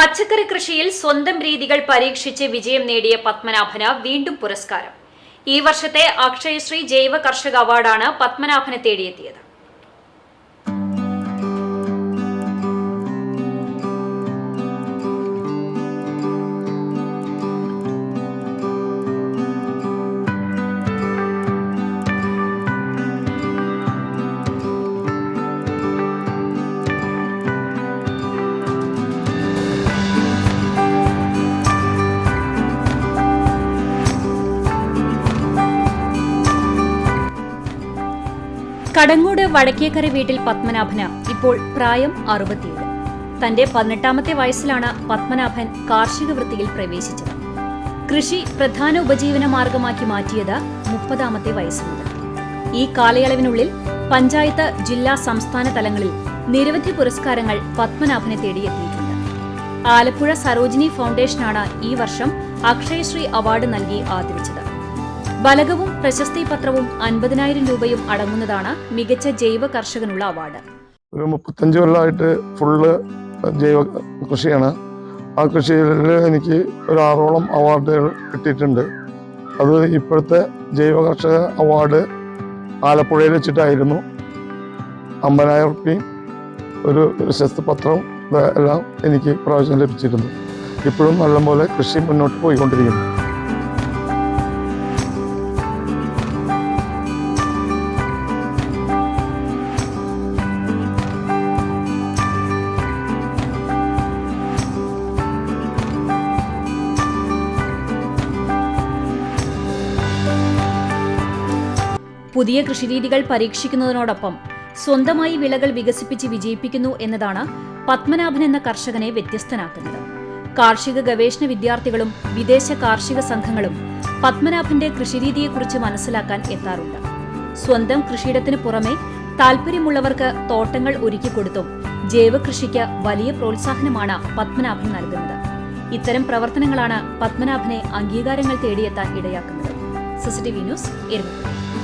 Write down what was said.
പച്ചക്കറി കൃഷിയിൽ സ്വന്തം രീതികൾ പരീക്ഷിച്ച് വിജയം നേടിയ പത്മനാഭന വീണ്ടും പുരസ്കാരം. ഈ വർഷത്തെ അക്ഷയശ്രീ ജൈവ കർഷക അവാർഡാണ് പത്മനാഭനെ തേടിയെത്തിയത്. കടങ്ങോട് വടക്കേക്കര വീട്ടിൽ പത്മനാഭന് ഇപ്പോൾ പ്രായം അറുപത്തിയേഴ്. തന്റെ പതിനെട്ടാമത്തെ വയസ്സിലാണ് പത്മനാഭൻ കാർഷിക വൃത്തിയിൽ പ്രവേശിച്ചത്. കൃഷി പ്രധാന ഉപജീവന മാർഗമാക്കി മാറ്റിയത് മുപ്പതാമത്തെ വയസ്സ് ഈ കാലയളവിനുള്ളിൽ പഞ്ചായത്ത് ജില്ലാ സംസ്ഥാന തലങ്ങളിൽ നിരവധി പുരസ്കാരങ്ങൾ പത്മനാഭനെ തേടിയെത്തിയിട്ടുണ്ട്. ആലപ്പുഴ സരോജിനി ഫൗണ്ടേഷനാണ് ഈ വർഷം അക്ഷയശ്രീ അവാർഡ് നൽകി ആദരിച്ചത്. ബലകവും പ്രശസ്തി പത്രവും അൻപതിനായിരം രൂപയും അടങ്ങുന്നതാണ് മികച്ച ജൈവ കർഷകനുള്ള അവാർഡ്. ഒരു മുപ്പത്തഞ്ച് കൊല്ലമായിട്ട് ഫുള്ള് ജൈവ കൃഷിയാണ്. ആ കൃഷിയിൽ എനിക്ക് ഒരു ആറോളം അവാർഡുകൾ കിട്ടിയിട്ടുണ്ട്. അത് ഇപ്പോഴത്തെ ജൈവ കർഷക അവാർഡ് ആലപ്പുഴയിൽ വെച്ചിട്ടായിരുന്നു. അമ്പതിനായിരം റുപ്യയും ഒരു പ്രശസ്തി പത്രവും എല്ലാം എനിക്ക് പ്രാവശ്യം ലഭിച്ചിരുന്നു. ഇപ്പോഴും നല്ലപോലെ കൃഷി മുന്നോട്ട് പോയിക്കൊണ്ടിരിക്കുന്നു. പുതിയ കൃഷിരീതികൾ പരീക്ഷിക്കുന്നതിനോടൊപ്പം സ്വന്തമായി വിളകൾ വികസിപ്പിച്ച് വിജയിപ്പിക്കുന്നു എന്നതാണ് പത്മനാഭൻ എന്ന കർഷകനെ വ്യത്യസ്തനാക്കുന്നത്. കാർഷിക ഗവേഷണ വിദ്യാർത്ഥികളും വിദേശ കാർഷിക സംഘങ്ങളും പത്മനാഭന്റെ കൃഷിരീതിയെക്കുറിച്ച് മനസ്സിലാക്കാൻ എത്താറുണ്ട്. സ്വന്തം കൃഷിയിടത്തിന് പുറമെ താൽപ്പര്യമുള്ളവർക്ക് തോട്ടങ്ങൾ ഒരുക്കിക്കൊടുത്തും ജൈവ കൃഷിക്ക് വലിയ പ്രോത്സാഹനമാണ് പത്മനാഭൻ നൽകുന്നത്. ഇത്തരം പ്രവർത്തനങ്ങളാണ് പത്മനാഭനെ അംഗീകാരങ്ങൾ തേടിയെത്താൻ ഇടയാക്കുന്നത്. CCTV news Erumapetty